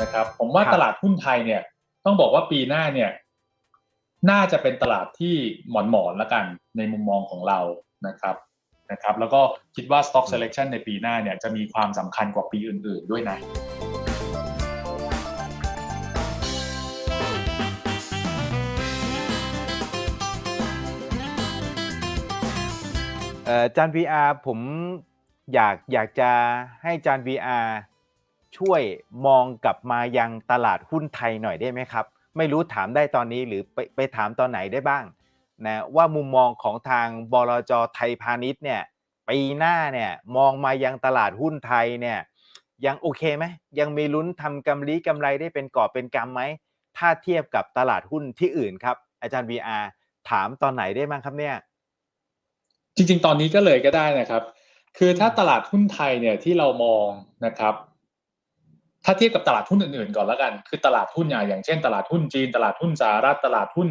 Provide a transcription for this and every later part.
นะครับ ผมว่าครับตลาดหุ้นไทยเนี่ย ต้องบอกว่าปีหน้าเนี่ย น่าจะเป็นตลาดที่หมอนหมอนๆละกันในมุมมองของเรานะครับนะครับ แล้วก็คิดว่า stock selection ในปีหน้าเนี่ยจะมีความสำคัญกว่าปีอื่น ๆ ด้วยนะเอ่อจาน VR ผมอยากอยากจะให้จาน VR ช่วยมองกลับมายังตลาดหุ้นไทยหน่อยได้ไหมครับ ไม่รู้ถามได้ตอนนี้หรือไปไปถามตอนไหนได้บ้างนะว่ามุมมองของทางบลจไทยพาณิชย์เนี่ยปีหน้าเนี่ยมองมายังตลาดหุ้นไทยเนี่ยยังโอเคไหมยังมีลุ้นทำกำไรกำไรได้เป็นกอบเป็นกำไหมถ้าเทียบกับตลาดหุ้นที่อื่นครับ อาจารย์ VR ถามตอนไหนได้บ้างครับเนี่ยจริงๆ ตอนนี้ก็เลยก็ได้นะครับ คือถ้าตลาดหุ้นไทยเนี่ยที่เรามองนะครับ ถ้าเทียบกับตลาดหุ้นอื่นๆก่อนแล้วกัน คือตลาดหุ้นอย่างเช่น ตลาดหุ้นจีน ตลาดหุ้นสหรัฐตลาดหุ้น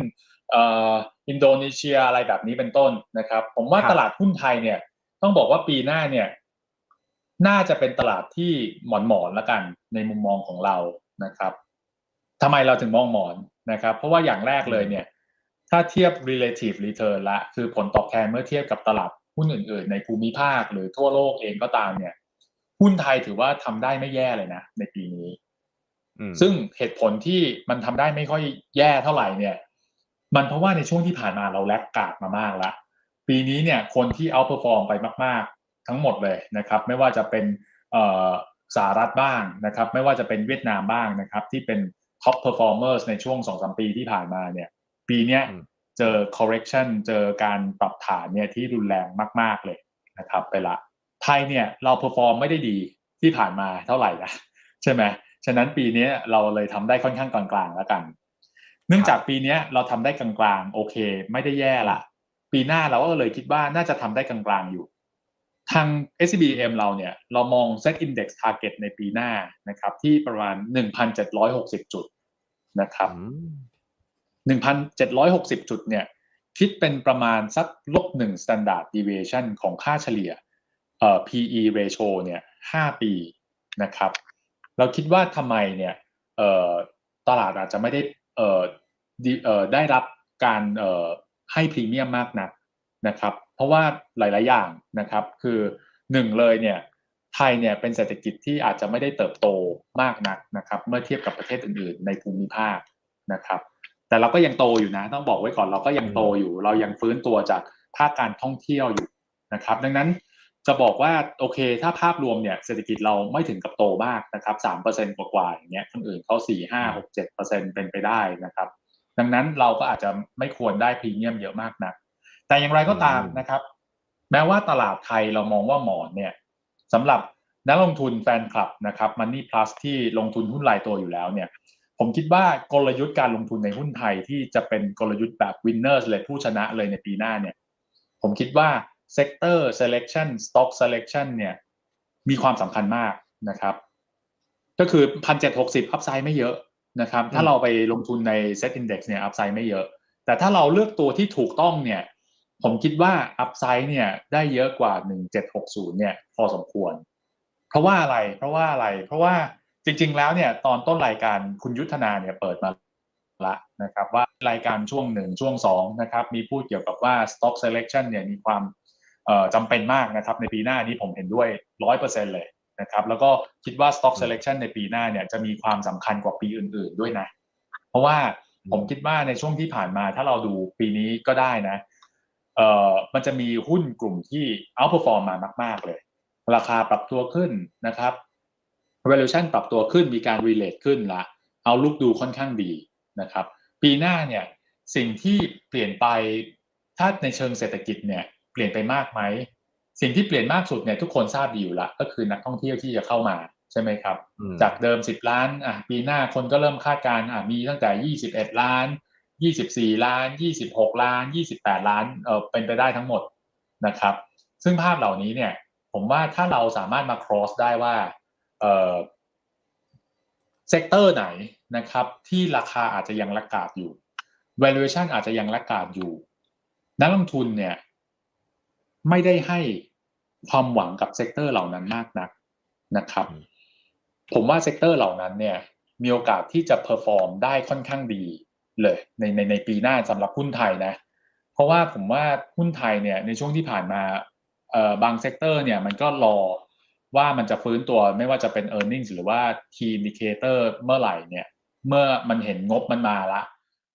เอ่ออินโดนีเซียอะไรแบบนี้เป็นต้นนะครับ ผมว่าครับตลาดหุ้นไทยเนี่ย ต้องบอกว่าปีหน้าเนี่ย น่าจะเป็นตลาดที่หมอนหมอนๆละกัน ในมุมมองของเรานะครับทำไมเราถึงมองหมอนนะครับ เพราะว่าอย่างแรกเลยเนี่ย ถ้าเทียบ relative return ละ คือผลตอบแทนเมื่อเทียบกับตลาดหุ้นอื่น ๆ ในภูมิภาคหรือทั่วโลกเองก็ตามเนี่ย หุ้นไทยถือว่าทำได้ไม่แย่เลยนะ ในปีนี้อืมซึ่งเหตุผลที่มันทำได้ไม่ค่อยแย่เท่าไหร่เนี่ย มันเพราะว่าในช่วงที่ผ่านมาเราแลกกาดมามากละปีนี้เนี่ยคนที่ outperform ไปมาก ๆ ทั้งหมดเลยนะครับ ไม่ว่าจะเป็นเอ่อสหรัฐบ้างนะครับ ไม่ว่าจะเป็นเวียดนามบ้างนะครับ ที่เป็น top performers ในช่วงสองสามปีที่ผ่านมาเนี่ย ปีเนี้ยอืมเจอ correction เจอการปรับฐานเนี่ยที่รุนแรงมาก ๆเลยนะครับ ไปละ ไทยเนี่ยเรา perform ไม่ได้ดีที่ผ่านมาเท่าไหร่นะใช่ไหมฉะนั้นปีนี้เราเลยทำได้ค่อนข้างกลางๆแล้วกัน เนื่องจากปีนี้เราทำได้กลางๆ โอเค ไม่ได้แย่ละปีหน้าเราก็เลยคิดว่าน่าจะทำได้กลางๆอยู่ ทาง SCBM เราเนี่ย เรามอง Set Index Target ในปีหน้านะครับ ที่ประมาณ 1,760 จุดนะครับอืม1,760 จุดเนี่ย คิดเป็นประมาณสักลบหนึ่ง standard deviation ของค่าเฉลี่ยเอ่อ PE ratio เนี่ย5ปีนะครับ เราคิดว่าทำไมเนี่ยเอ่อตลาดอาจจะไม่ได้เอ่อเอ่อได้รับการเอ่อให้พรีเมียมมากนักนะครับ เพราะว่าหลาย ๆ อย่างนะครับ คือหนึ่งเลยเนี่ยไทยเนี่ยเป็นเศรษฐกิจที่อาจจะไม่ได้เติบโตมากนักนะครับ เมื่อเทียบกับประเทศอื่น ๆ ในภูมิภาคนะครับ แต่เราก็ยังโตอยู่นะ ต้องบอกไว้ก่อนเราก็ยังโตอยู่ เรายังฟื้นตัวจากภาคการท่องเที่ยวอยู่นะครับ ดังนั้น จะบอกว่าโอเค ถ้าภาพรวมเนี่ยเศรษฐกิจเราไม่ถึงกับโตมากนะครับสามเปอร์เซ็นกว่าๆอย่างเงี้ยคนอื่นเขาสี่ห้าหกเจ็ดเปอร์เซ็นเป็นไปได้นะครับ ดังนั้นเราก็อาจจะไม่ควรได้พรีเมียมเยอะมากนัก แต่อย่างไรก็ตามนะครับ แม้ว่าตลาดไทยเรามองว่าหมอนเนี่ยสำหรับนักลงทุนแฟนคลับนะครับ Money Plus ที่ลงทุนหุ้นรายตัวอยู่แล้วเนี่ย ผมคิดว่ากลยุทธ์การลงทุนในหุ้นไทยที่จะเป็นกลยุทธ์แบบ winners เลยผู้ชนะเลยในปีหน้าเนี่ย ผมคิดว่า sector selection stock selection เนี่ยมีความสำคัญมากนะครับ ก็คือพันเจ็ดหกสิบอัพไซด์ไม่เยอะนะครับ ถ้าเราไปลงทุนใน set index เนี่ยอัพไซด์ไม่เยอะ แต่ถ้าเราเลือกตัวที่ถูกต้องเนี่ย ผมคิดว่าอัพไซด์เนี่ยได้เยอะกว่า 1760 เนี่ยพอสมควร เพราะว่าอะไร เพราะว่าอะไร เพราะว่าจริง ๆ แล้วเนี่ยตอนต้นรายการคุณยุทธนาเนี่ยเปิดมาละนะครับว่ารายการช่วงหนึ่งช่วงสองนะครับ มีพูดเกี่ยวกับว่า stock selection เนี่ยมีความเอ่อ จำเป็นมากนะครับในปีหน้านี้ผมเห็นด้วยร้อยเปอร์เซ็นเลยนะครับแล้วก็คิดว่า stock selection ในปีหน้าเนี่ยจะมีความสำคัญกว่าปีอื่น ๆด้วยนะ เพราะว่าผมคิดว่าในช่วงที่ผ่านมาถ้าเราดูปีนี้ก็ได้นะเอ่อมันจะมีหุ้นกลุ่มที่ outperform มามาก ๆ เลย ราคาปรับตัวขึ้นนะครับ valuation ปรับตัวขึ้นมีการ relate ขึ้นละเอาลุกดูค่อนข้างดีนะครับ ปีหน้าเนี่ยสิ่งที่เปลี่ยนไปถ้าในเชิงเศรษฐกิจเนี่ย เปลี่ยนไปมากไหมสิ่งที่เปลี่ยนมากสุดเนี่ยทุกคนทราบดีอยู่ละก็คือนักท่องเที่ยวที่จะเข้ามาใช่ไหมครับอืมจากเดิม 10 ล้านอะปีหน้าคนก็เริ่มคาดการณ์อะมีตั้งแต่ 21 ล้าน 24 ล้าน 26 ล้าน 28 ล้านเออเป็นไปได้ทั้งหมดนะครับ ซึ่งภาพเหล่านี้เนี่ย ผมว่าถ้าเราสามารถมา cross ได้ว่าเออเซกเตอร์ไหนนะครับ ที่ราคาอาจจะยังระกาดอยู่ valuation อาจจะยังระกาดอยู่ นักลงทุนเนี่ย ไม่ได้ให้ความหวังกับเซกเตอร์เหล่านั้นมากนักนะครับอืมผมว่าเซกเตอร์เหล่านั้นเนี่ยมีโอกาสที่จะเพอร์ฟอร์มได้ค่อนข้างดีเลยในในในปีหน้าสำหรับหุ้นไทยนะ เพราะว่าผมว่าหุ้นไทยเนี่ยในช่วงที่ผ่านมาเอ่อบางเซกเตอร์เนี่ยมันก็รอว่ามันจะฟื้นตัวไม่ว่าจะเป็น e a r n i n g หรือว่า Key Indicator เมื่อไหร่เนี่ย เมื่อมันเห็นงบมันมาละ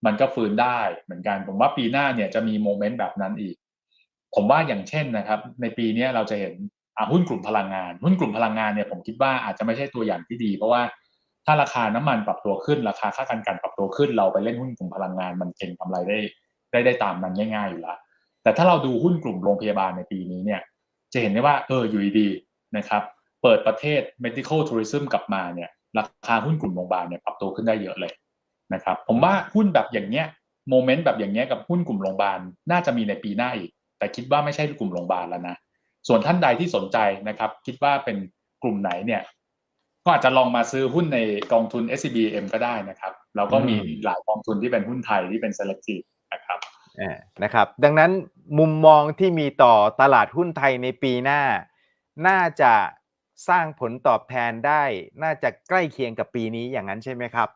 มันก็ฟื้นได้เหมือนกัน ผมว่าปีหน้าเนี่ยจะมีโมเมนต์แบบนั้นอีก ผมว่าอย่างเช่นนะครับ ในปีนี้เราจะเห็นหุ้นกลุ่มพลังงาน หุ้นกลุ่มพลังงานเนี่ยผมคิดว่าอาจจะไม่ใช่ตัวอย่างที่ดี เพราะว่าถ้าราคาน้ำมันปรับตัวขึ้น ราคาค่าการกันปรับตัวขึ้น เราไปเล่นหุ้นกลุ่มพลังงาน มันเก็งกำไรได้ได้ได้ตามนั้นง่ายๆอยู่ล้วแต่ถ้าเราดูหุ้นกลุ่มโรงพยาบาลในปีนี้เนี่ย จะเห็นได้ว่าเอออยู่ดีๆนะครับเปิดประเทศ medical tourism กลับมาเนี่ยราคาหุ้นกลุ่มโรงพยาบาลเนี่ยปรับตัวขึ้นได้เยอะเลยนะครับผมว่าหุ้นแบบอย่างเนี้ยโมเมนต์แบบอย่างเนี้ยกับหุ้นกลุ่มโรงพยาบาลน่าจะมีในปีหน้าอีก แต่คิดว่าไม่ใช่กลุ่มโรงพยาบาลแล้วนะส่วนท่านใดที่สนใจนะครับ คิดว่าเป็นกลุ่มไหนเนี่ย ก็อาจจะลองมาซื้อหุ้นในกองทุน SCBM ก็ได้นะครับเราก็มีหลายกองทุนที่เป็นหุ้นไทยที่เป็น selective นะครับอ่านะครับ ดังนั้นมุมมองที่มีต่อตลาดหุ้นไทยในปีหน้า น่าจะสร้างผลตอบแทนได้ น่าจะใกล้เคียงกับปีนี้อย่างนั้นใช่ไหมครับ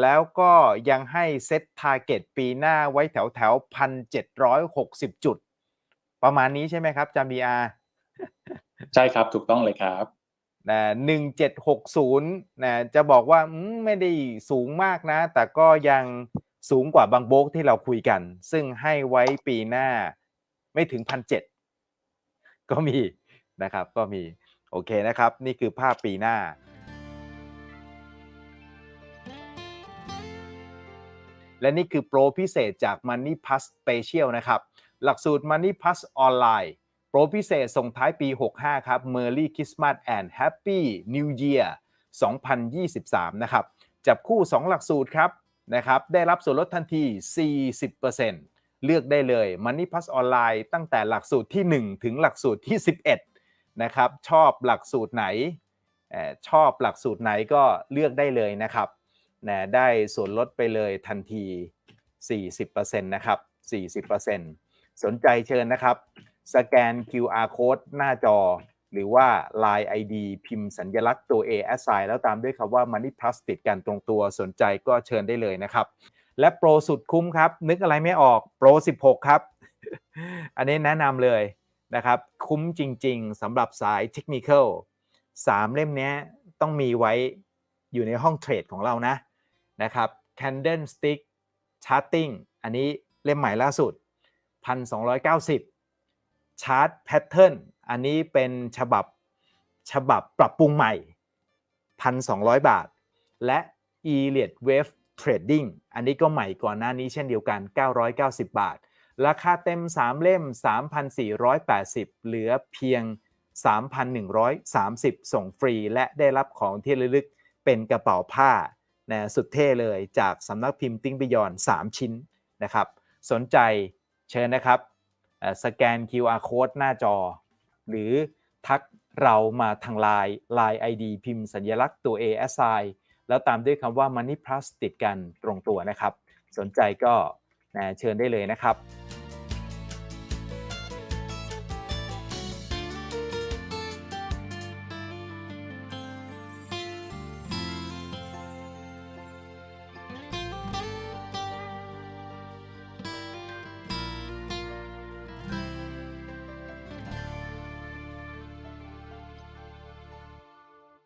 แล้วก็ยังให้เซตทาร์เก็ตปีหน้าไว้แถวแถวพันเจ็ดร้อยหกสิบจุด ประมาณนี้ใช่ไหมครับจามบีอาใช่ครับถูกต้องเลยครับนะหนึ่งเจ็ดหกศูนย์นะจะบอกว่าอืมไม่ได้สูงมากนะ แต่ก็ยังสูงกว่าบางโบกที่เราคุยกัน ซึ่งให้ไว้ปีหน้าไม่ถึงพันเจ็ดก็มีนะครับ ก็มีโอเคนะครับ นี่คือภาพปีหน้า และนี่คือโปรพิเศษจาก Money Plus Special นะครับ หลักสูตร Money Plus ออนไลน์โปรพิเศษส่งท้ายปี 65 ครับ Merry Christmas and Happy New Year 2023 นะครับ จับคู่ 2 หลักสูตรครับนะครับ ได้รับส่วนลดทันที 40%เลือกได้เลย Money Plus ออนไลน์ตั้งแต่หลักสูตรที่ 1 ถึงหลักสูตรที่ 11 นะครับ ชอบหลักสูตรไหน ชอบหลักสูตรไหนก็เลือกได้เลยนะครับนะได้ส่วนลดไปเลยทันที 40%นะครับ 40% สนใจเชิญนะครับ สแกน QR code หน้าจอ หรือว่า Line ID พิมพ์สัญลักษณ์ตัว A s i g n แล้วตามด้วยคำว่า Money Plus ติดกันตรงตัวสนใจก็เชิญได้เลยนะครับ และโปรสุดคุ้มครับ นึกอะไรไม่ออกโปร 16 ครับ อันนี้แนะนำเลยนะครับ คุ้มจริง ๆสำหรับสายเทคนิคอล3เล่มนี้ต้องมีไว้อยู่ในห้องเทรดของเรานะนะครับ Candlestick Charting อันนี้เล่มใหม่ล่าสุด 1,290 ชาร์ตแพทเทิร์นอันนี้เป็นฉบับฉบับปรับปรุงใหม่ 1,200 บาท และ e l i o t Wave Trading อันนี้ก็ใหม่ก่อนหน้านี้เช่นเดียวกัน 990 บาท ราคาเต็ม 3 เล่ม 3,480 เหลือเพียง 3,130 ส่งฟรี และได้รับของที่ระลึกเป็นกระเป๋าผ้านะสุดเท่เลยจากสำนักพิมพ์ติ้งบิยอน 3 ชิ้นนะครับ สนใจ เชิญนะครับสแกน QR code หน้าจอ หรือทักเรามาทางไลน์ Line ID พิมพ์สัญลักษณ์ตัว A s i แล้วตามด้วยคำว่า Money Plus ติดกันตรงตัวนะครับ สนใจก็เชิญได้เลยนะครับ